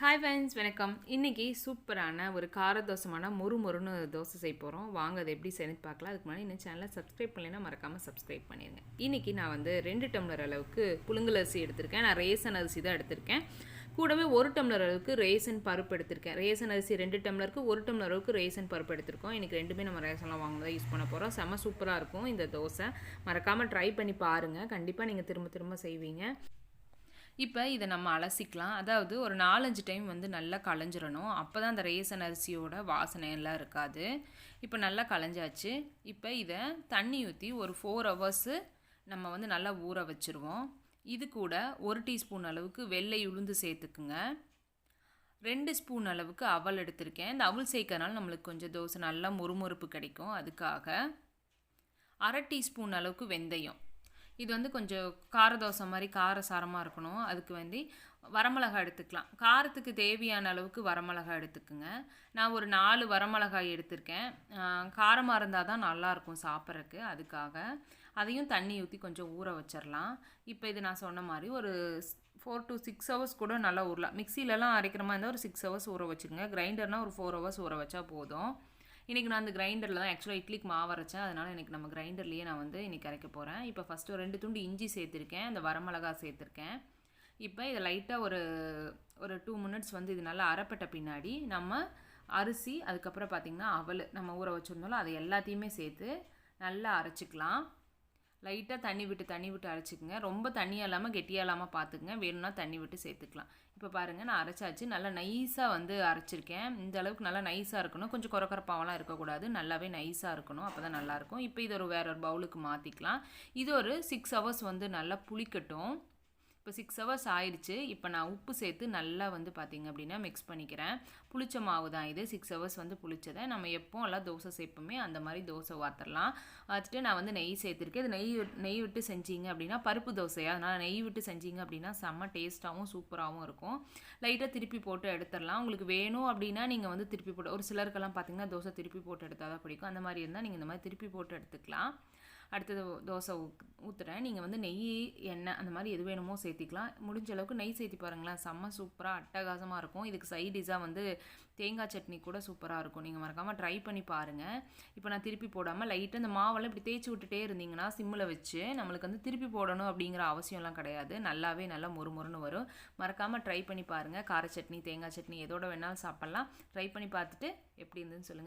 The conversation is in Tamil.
ஹாய் ஃப்ரெண்ட்ஸ் வணக்கம். இன்றைக்கி சூப்பரான ஒரு கார தோசமான மொறு மொறுன்னு தோசை செய்ய போகிறோம் வாங்க அதை எப்படி செஞ்சு பார்க்கலாம். அதுக்கு முன்னாடி இன்னும் சேனலை சப்ஸ்கிரைப் பண்ணலைன்னா மறக்காமல் சப்ஸ்கிரைப் பண்ணிடுங்க இன்றைக்கி நான் வந்து ரெண்டு டம்ளர் அளவுக்கு புழுங்கல் அரிசி எடுத்திருக்கேன். நான் ரேசன் அரிசி தான் எடுத்திருக்கேன். கூடவே ஒரு டம்ளர் அளவுக்கு ரேசன் பருப்பு எடுத்திருக்கேன். ரேசன் அரிசி ரெண்டு டம்ளருக்கு ஒரு டம்ளர் அளவுக்கு ரேசன் பருப்பு எடுத்திருக்கோம். இன்றைக்கி ரெண்டுமே நம்ம ரேசன்லாம் வாங்கினதான் யூஸ் பண்ண போகிறோம் செம்ம சூப்பராக இருக்கும் இந்த தோசை. மறக்காமல் ட்ரை பண்ணி பாருங்கள் கண்டிப்பாக நீங்கள் திரும்ப திரும்ப செய்வீங்க. இப்போ இதை நம்ம அலசிக்கலாம். அதாவது ஒரு நாலஞ்சு டைம் வந்து நல்லா களைஞ்சிடணும் அப்போ தான் அந்த ரேசன் அரிசியோட வாசனை எல்லாம் இருக்காது. இப்போ நல்லா களைஞ்சாச்சு இப்போ இதை தண்ணி ஊற்றி ஒரு ஃபோர் ஹவர்ஸு நம்ம வந்து நல்லா ஊற வச்சுருவோம். இது கூட ஒரு டீஸ்பூன் அளவுக்கு வெள்ளை உளுந்து சேர்த்துக்குங்க. ரெண்டு ஸ்பூன் அளவுக்கு அவல் எடுத்திருக்கேன். இந்த அவல் சேர்க்கறனால நம்மளுக்கு கொஞ்சம் தோசை நல்லா முறுமுறுப்பு கிடைக்கும். அதுக்காக அரை டீஸ்பூன் அளவுக்கு வெந்தயம். இது வந்து கொஞ்சம் கார தோசை மாதிரி கார சாரமாக இருக்கணும். அதுக்கு வந்து வரமிளகாய் எடுத்துக்கலாம். காரத்துக்கு தேவையான அளவுக்கு வரமிளகாய் எடுத்துக்குங்க. நான் ஒரு நாலு வரமிளகாய் எடுத்திருக்கேன். காரமாக இருந்தால் தான் நல்லாயிருக்கும் சாப்பிட்றதுக்கு. அதுக்காக அதையும் தண்ணி ஊற்றி கொஞ்சம் ஊற வச்சிடலாம் இப்போ இது நான் சொன்ன மாதிரி ஒரு ஃபோர் டு சிக்ஸ் ஹவர்ஸ் கூட நல்லா ஊறலாம். மிக்சிலலாம் அரைக்கிற மாதிரி இருந்தால் ஒரு சிக்ஸ் ஹவர்ஸ் ஊற வச்சுக்கோங்க கிரைண்டர்னால் ஒரு ஃபோர் ஹவர்ஸ் ஊற வச்சா போதும். இன்றைக்கி நான் அந்த கிரைண்டரில் தான் ஆக்சுவலாக இட்லிக்கு மாவு அரைச்சேன். அதனால் இன்றைக்கி நம்ம கிரைண்டர்லேயே நான் வந்து இன்றைக்கி அரைக்க போகிறேன் இப்போ ஃபஸ்ட்டு ரெண்டு துண்டு இஞ்சி சேர்த்துருக்கேன். அந்த வரமிளகா சேர்த்துருக்கேன். இப்போ இதை லைட்டாக ஒரு ஒரு டூ மினிட்ஸ் வந்து இது நல்லா அரைப்பட்ட பின்னாடி நம்ம அரிசி அதுக்கப்புறம் பார்த்திங்கன்னா அவல் நம்ம ஊற வச்சுருந்தோம்ல அதை எல்லாத்தையுமே சேர்த்து நல்லா அரைச்சிக்கலாம். லைட்டாக தண்ணி விட்டு தண்ணி விட்டு அரைச்சிக்கோங்க. ரொம்ப தண்ணியாக இல்லாமல் கெட்டியாக இல்லாமல் பார்த்துக்குங்க வேணும்னா தண்ணி விட்டு சேர்த்துக்கலாம். இப்போ பாருங்கள் நான் அரைச்சாச்சு. நல்லா நைஸாக வந்து அரைச்சிருக்கேன். இந்த அளவுக்கு நல்லா நைஸாக இருக்கணும். கொஞ்சம் குறக்குறப்பாவெல்லாம் இருக்கக்கூடாது. நல்லாவே நைஸாக இருக்கணும். அப்போ தான் நல்லாயிருக்கும் இப்போ இது ஒரு வேற ஒரு பவுலுக்கு மாற்றிக்கலாம் இது ஒரு சிக்ஸ் ஹவர்ஸ் வந்து நல்லா புளிக்கட்டும். இப்போ சிக்ஸ் ஹவர்ஸ் ஆயிடுச்சு. இப்போ நான் உப்பு சேர்த்து நல்லா வந்து பார்த்திங்க அப்படின்னா மிக்ஸ் பண்ணிக்கிறேன். புளிச்ச மாவு தான் இது. சிக்ஸ் ஹவர்ஸ் வந்து புளிச்சதை நம்ம எப்போ எல்லாம் தோசை சேர்ப்போமே அந்த மாதிரி தோசை வாத்தரலாம் வச்சுட்டு நான் வந்து நெய் சேர்த்துருக்கேன். இது நெய் நெய் விட்டு செஞ்சீங்க அப்படின்னா பருப்பு தோசையாக அதனால் நெய் விட்டு செஞ்சீங்க அப்படின்னா செம்ம டேஸ்ட்டாகவும் சூப்பராகவும் இருக்கும். லைட்டாக திருப்பி போட்டு எடுத்துடலாம். உங்களுக்கு வேணும் அப்படின்னா நீங்கள் வந்து திருப்பி போட்டு ஒரு சிலருக்கெல்லாம் பார்த்தீங்கன்னா தோசை திருப்பி போட்டு எடுத்தால் தான் பிடிக்கும். அந்த மாதிரி இருந்தால் நீங்கள் இந்த மாதிரி திருப்பி போட்டு எடுத்துக்கலாம். அடுத்தது தோசை ஊற்றுறேன் நீங்கள் வந்து நெய் எண்ணெய் அந்த மாதிரி எது வேணுமோ சேர்த்திக்கலாம். முடிஞ்ச அளவுக்கு நெய் சேர்த்தி பாருங்களேன். செம்ம சூப்பராக அட்டகாசமாக இருக்கும். இதுக்கு சைடிஷாக வந்து தேங்காய் சட்னி கூட சூப்பராக இருக்கும். நீங்கள் மறக்காமல் ட்ரை பண்ணி பாருங்கள் இப்போ நான் திருப்பி போடாமல் லைட்டாக இந்த மாவெல்லாம் இப்படி தேய்ச்சி விட்டுட்டே இருந்தீங்கன்னா சிம்மில் வச்சு நம்மளுக்கு வந்து திருப்பி போடணும் அப்படிங்கிற அவசியம்லாம் கிடையாது. நல்லாவே நல்லா முறுமுறுன்னு வரும். மறக்காமல் ட்ரை பண்ணி பாருங்கள் கார சட்னி தேங்காய் சட்னி எதோட வேணாலும் சாப்பிட்லாம். ட்ரை பண்ணி பார்த்துட்டு எப்படி இருந்துன்னு சொல்லுங்கள்